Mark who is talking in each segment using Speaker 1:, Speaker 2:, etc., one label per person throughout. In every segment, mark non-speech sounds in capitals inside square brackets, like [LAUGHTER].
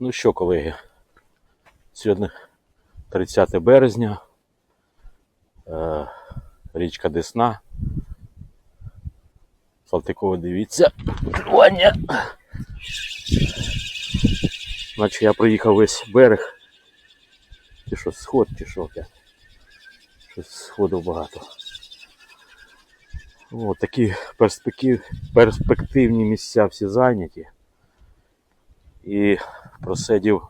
Speaker 1: Ну що, колеги, сьогодні 30 березня, е, річка Десна. Салтикова, дивіться, плювання. Наче я проїхав весь берег. Чи що, сход, чи що опять? Щось сходу багато. О, такі перспектив, перспективні місця всі зайняті. І просидів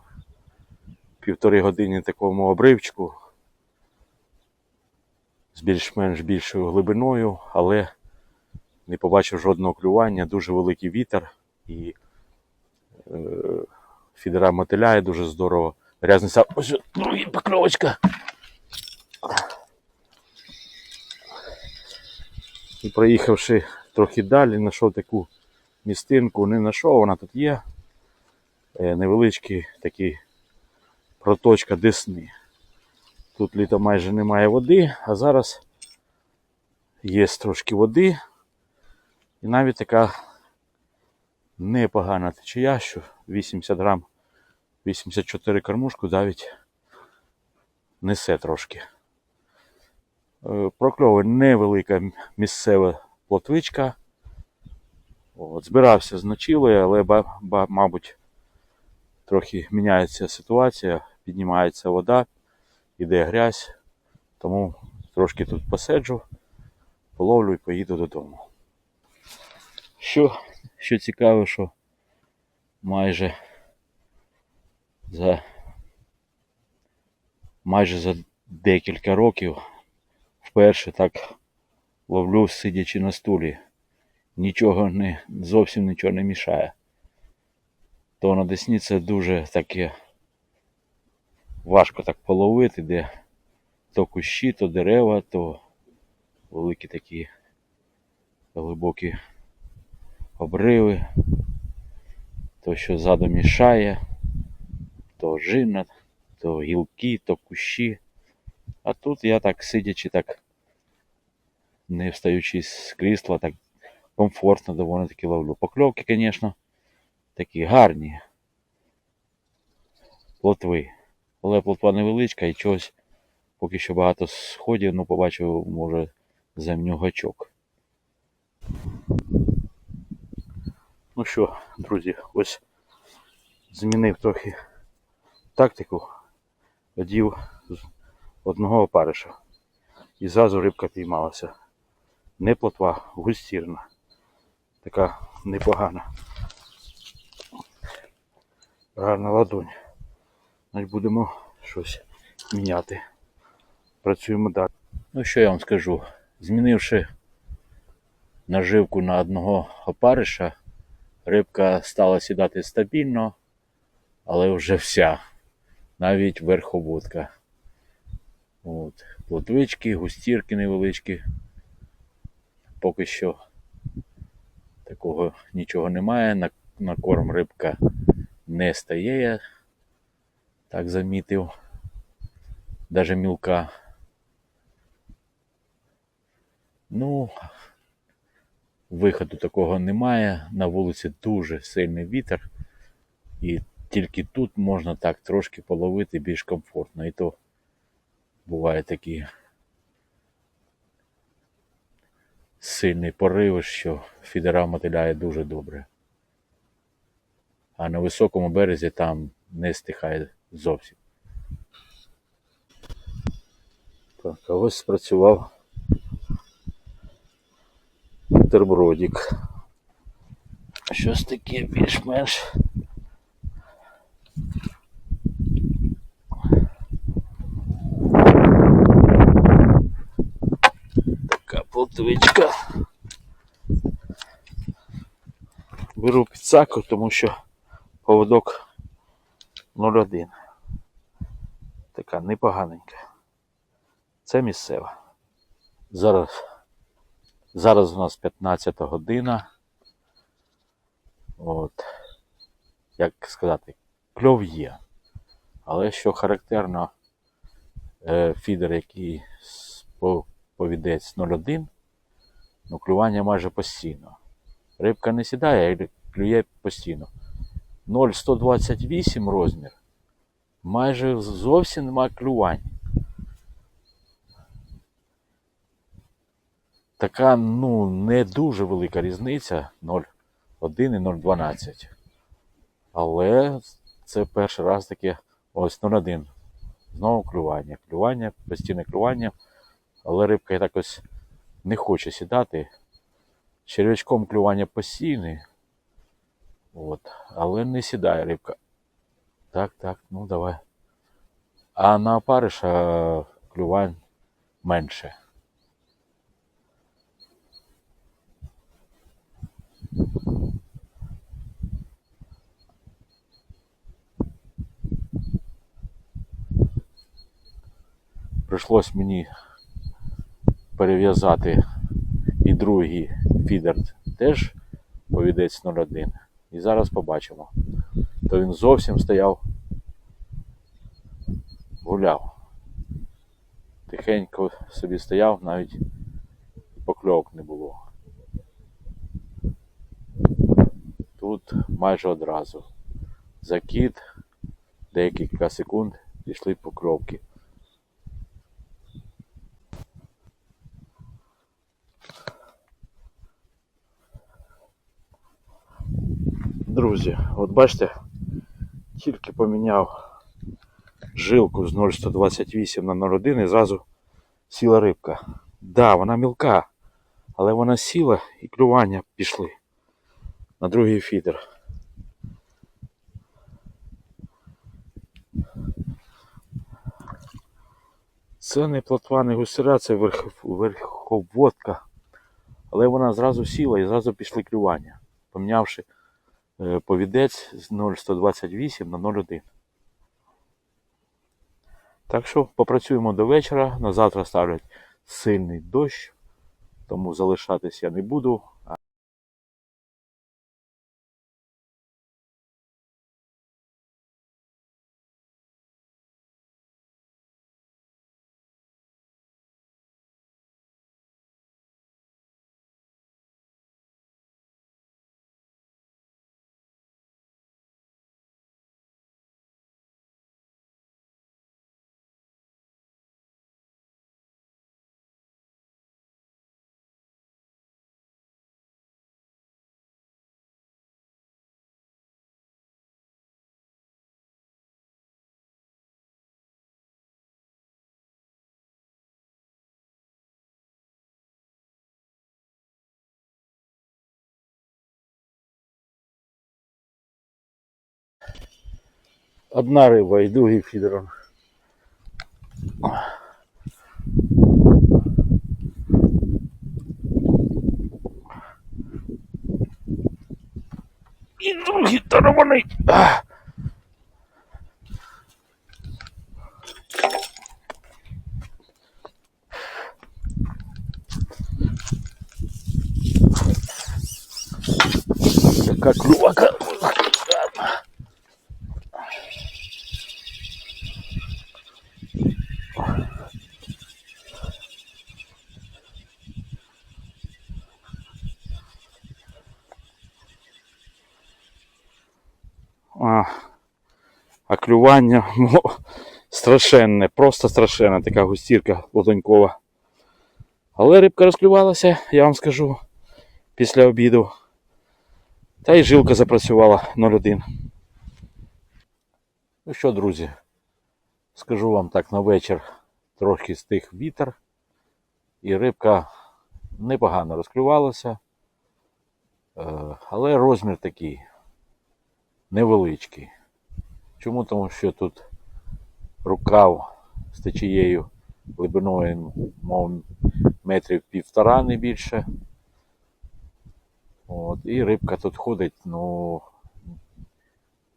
Speaker 1: півтори години такому обривчику з більш-менш більшою глибиною, але не побачив жодного клювання, дуже великий вітер і е, фідера мотиляє дуже здорово. Рязниця, ось другий покльовочка. І проїхавши трохи далі, знайшов таку містинку, не знайшов, вона тут є. Е, Невеличкий такий проточка Десни. Тут літо майже немає води, а зараз є трошки води. І навіть така непогана течія, що 80 грам, 84 кормушку навіть несе трошки. Е, Прокльовує невелика місцева плотвичка. От, збирався з ночілою, але, мабуть, трохи міняється ситуація, піднімається вода, іде грязь, тому трошки тут посиджу, половлю і поїду додому. Що, що цікаво, що майже за майже за декілька років вперше так ловлю, сидячи на стулі. Нічого не зовсім нічого не мішає. То на Десні це дуже таке важко так половити, де то кущі, то дерева, то великі такі глибокі обриви, то що ззаду мішає, то жина, то гілки, то кущі. А тут я так сидячи, так не встаючи з крісла, так комфортно доволі таки ловлю. Покльовки, звісно, такі гарні. Плотви. Але плотва невеличка і чогось поки що багато сходів, ну побачив, може, земню гачок. Ну що, друзі, ось змінив трохи тактику, одів одного опариша. І зразу рибка піймалася. Не плотва, густірна. Така непогана. Гарна ладонь. Значить будемо щось міняти. Працюємо далі. Ну що я вам скажу? Змінивши наживку на одного опариша, рибка стала сідати стабільно, але вже вся. Навіть верховодка. От. Плотвички, густірки невеличкі. Поки що такого нічого немає. На, на корм рибка не стає, я так замітив. Даже мілка. Ну, виходу такого немає. На вулиці дуже сильний вітер. І тільки тут можна так трошки половити більш комфортно. І то буває такі сильний порив, що фідера мотиляє дуже добре. А на високому березі там не стихає зовсім. Так, а ось спрацював бутербродик. Щось таке більш-менш. Така плотвичка. Беру підсаку, тому що поводок 0,1. Така непоганенька. Це місцева. Зараз, зараз у нас 15 година. От. Як сказати, кльов є. Але що характерно, е, фідер, який повідець 0,1, ну клювання майже постійно. Рибка не сідає, а клює постійно. 0,128 розмір. Майже зовсім нема клювань. Така, ну, не дуже велика різниця 0,1 і 0,12. Але це перший раз таке ось 0,1. Знову клювання. Клювання, постійне клювання. Але рибка якось не хоче сідати. Червячком клювання постійне. От. Але не сідає рибка. Так, так, ну давай. А на опариша клювань менше. Прийшлось мені перев'язати і другий фідер теж повідець 01. І зараз побачимо. То він зовсім стояв, гуляв. Тихенько собі стояв, навіть покльовок не було. Тут майже одразу. Закид, декілька секунд пішли покльовки. Друзі, от бачите, тільки поміняв жилку з 0,128 на 0,1 і зразу сіла рибка. Да, вона мілка, але вона сіла і клювання пішли на другий фідер. Це не плотва, не гусера, це верх, верховодка. Але вона зразу сіла і зразу пішли клювання, помінявши повідець з 0,128 на 0,1. Так що попрацюємо до вечора. На завтра ставлять сильний дощ, тому залишатись я не буду. Одна риба і другий фідером. І другий тарований. Яка клювака. А, а клювання [LAUGHS] страшенне, просто страшенне, така густірка лотонькова. Але рибка розклювалася, я вам скажу, після обіду. Та й жилка запрацювала 0,1. Ну що, друзі, скажу вам так на вечір трохи стих вітер. І рибка непогано розклювалася. Е, Але розмір такий невеличкий. Чому? Тому що тут рукав з течією глибиною мов, метрів півтора не більше. От, і рибка тут ходить, ну,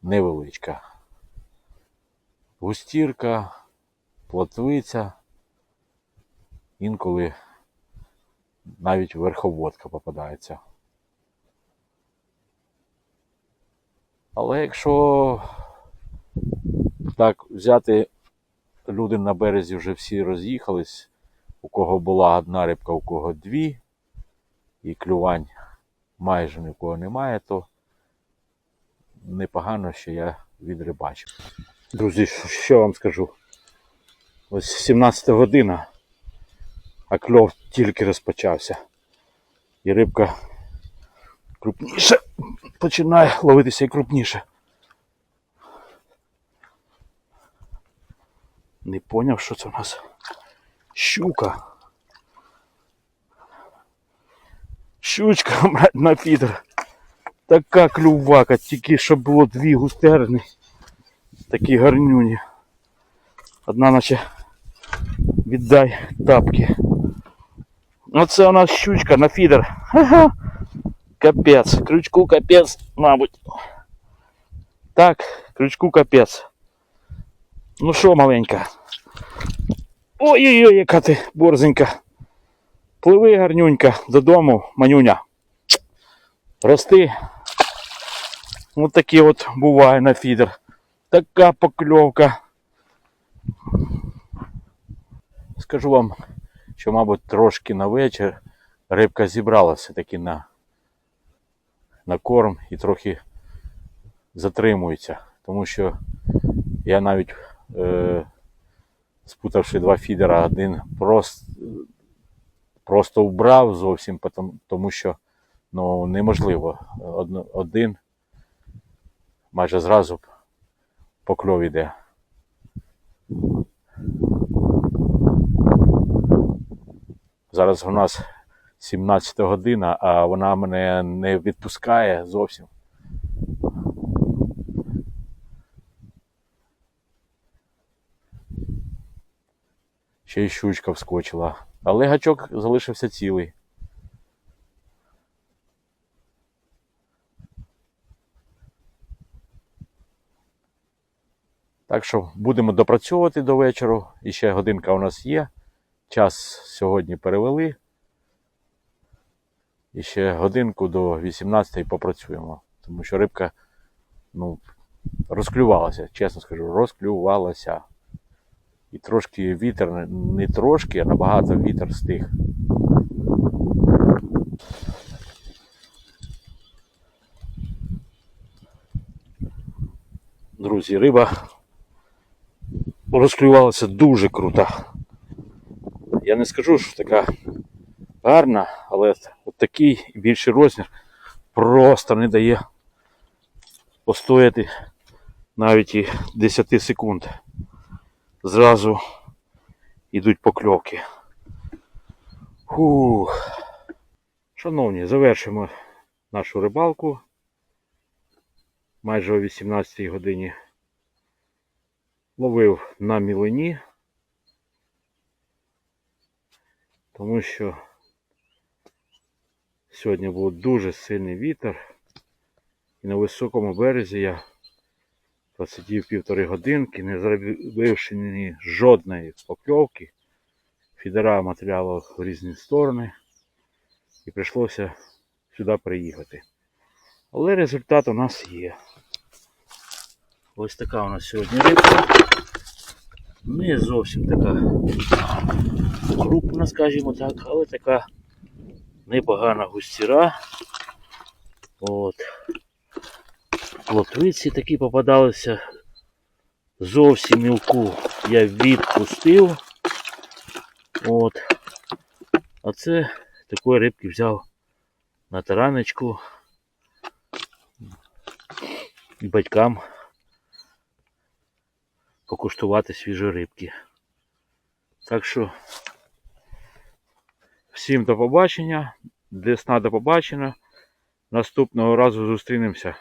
Speaker 1: невеличка. Густірка, плотвиця, інколи навіть верховодка попадається. Але якщо так взяти, люди на березі вже всі роз'їхались, у кого була одна рибка, у кого дві, і клювань майже ні в кого немає, то непогано, що я відрибачив. Друзі, що вам скажу? Ось 17 година, а кльов тільки розпочався. І рибка крупніше починає ловитися і крупніше. Не поняв, що це у нас. Щука. Щучка, [LAUGHS] брать, на фідер. Така клювака, тільки щоб було дві густерни. Такі гарнюні. Одна наче віддай тапки. Оце у нас щучка на фідер. Ха-ха. Капець. Крючку капець, мабуть. Так, крючку капець. Ну що, маленька? Ой-ой-ой, яка ти борзенька. Пливи гарнюнька додому, манюня. Рости. Ось такі от буває на фідер. Така покльовка. Скажу вам, що, мабуть, трошки на вечір рибка зібралася таки на, на корм і трохи затримується. Тому що я навіть спутавши два фідера, один просто, просто вбрав зовсім, тому що ну, неможливо. Один майже зразу покльов іде. Зараз у нас 17 година, а вона мене не відпускає зовсім. Ще й щучка вскочила. Але гачок залишився цілий. Так що будемо допрацьовувати до вечора. І ще годинка у нас є. Час сьогодні перевели. І ще годинку до 18 попрацюємо. Тому що рибка ну, розклювалася, чесно скажу, розклювалася. І трошки вітер, не- трошки, а набагато вітер стих. Друзі, риба розклювалася дуже круто. Я не скажу, що така гарна, але от такий більший розмір просто не дає постояти навіть і 10 секунд. Зразу йдуть покльовки. Фух. Шановні, завершимо нашу рибалку майже о 18 годині. Ловив на мілині, тому що сьогодні був дуже сильний вітер. І на високому березі я просидів півтори годинки, не зробивши ні жодної покльовки. Фідера матеріалу в різні сторони. І прийшлося сюди приїхати. Але результат у нас є. Ось така у нас сьогодні рибка. Не зовсім така крупна, скажімо так, але така непогана густіра. От. Плотвиці такі попадалися. Зовсім мілку я відпустив. От. А це такої рибки взяв на тараночку. І батькам покуштувати свіжі рибки. Так що всім до побачення. Десна до побачення. Наступного разу зустрінемося.